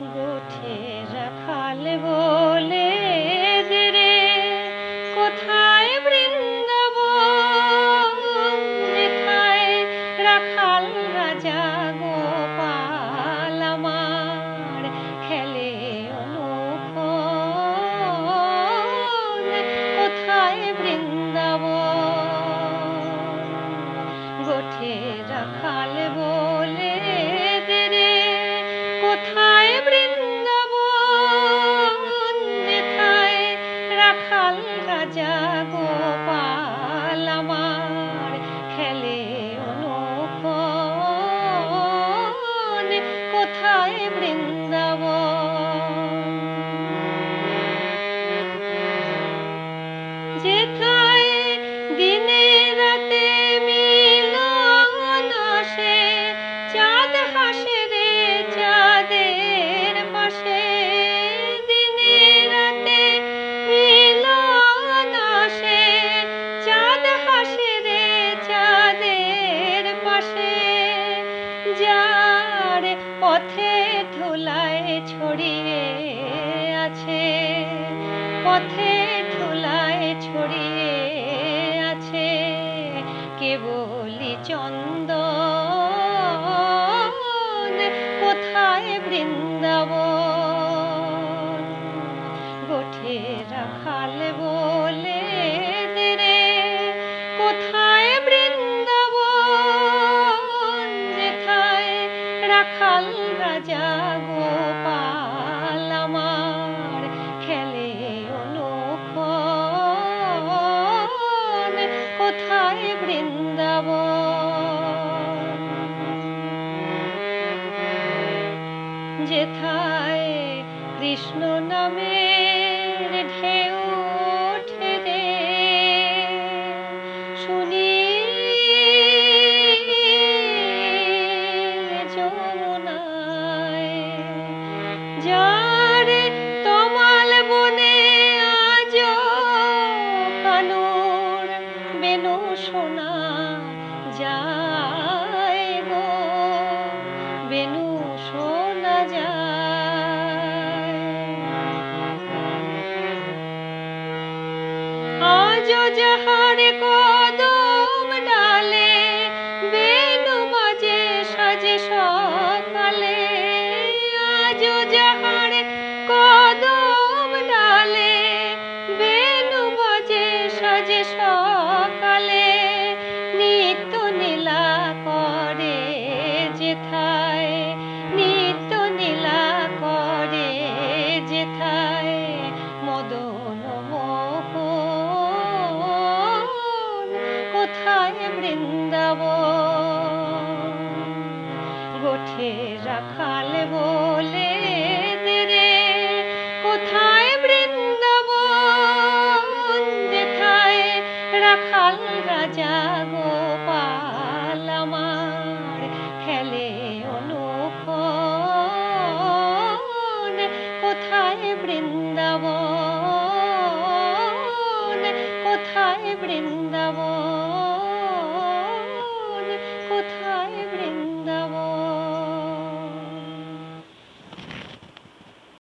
গোঠে রাখাল বলে রাখাল রাজা গোপাল পথে ধুলায় ছড়িয়ে আছে, পথে ধুলায় ছড়িয়ে আছে কেবলি চন্দন। কোথায় বৃন্দাবন? গোঠে রাখাল বলে রে কোথায় বৃন্দাবন? রাখাল রাজা গোপাল আমার খেলে অনুক্ষণ। কোথায় বৃন্দাবন? যেথায় কৃষ্ণ নামের ঢেউ বেনু শোনা যায় গো, বেনু শোনা যায়। আজ কদম ডালে, বেনু বাজে সাজে সকালে। আজ যাহার কদম ডালে, বেনু বাজে সাজে সকালে। নিত্য নীলা করে কোথায় বৃন্দাব রাখাল বলে বৃন্দাবন কোথায় বৃন্দাবন?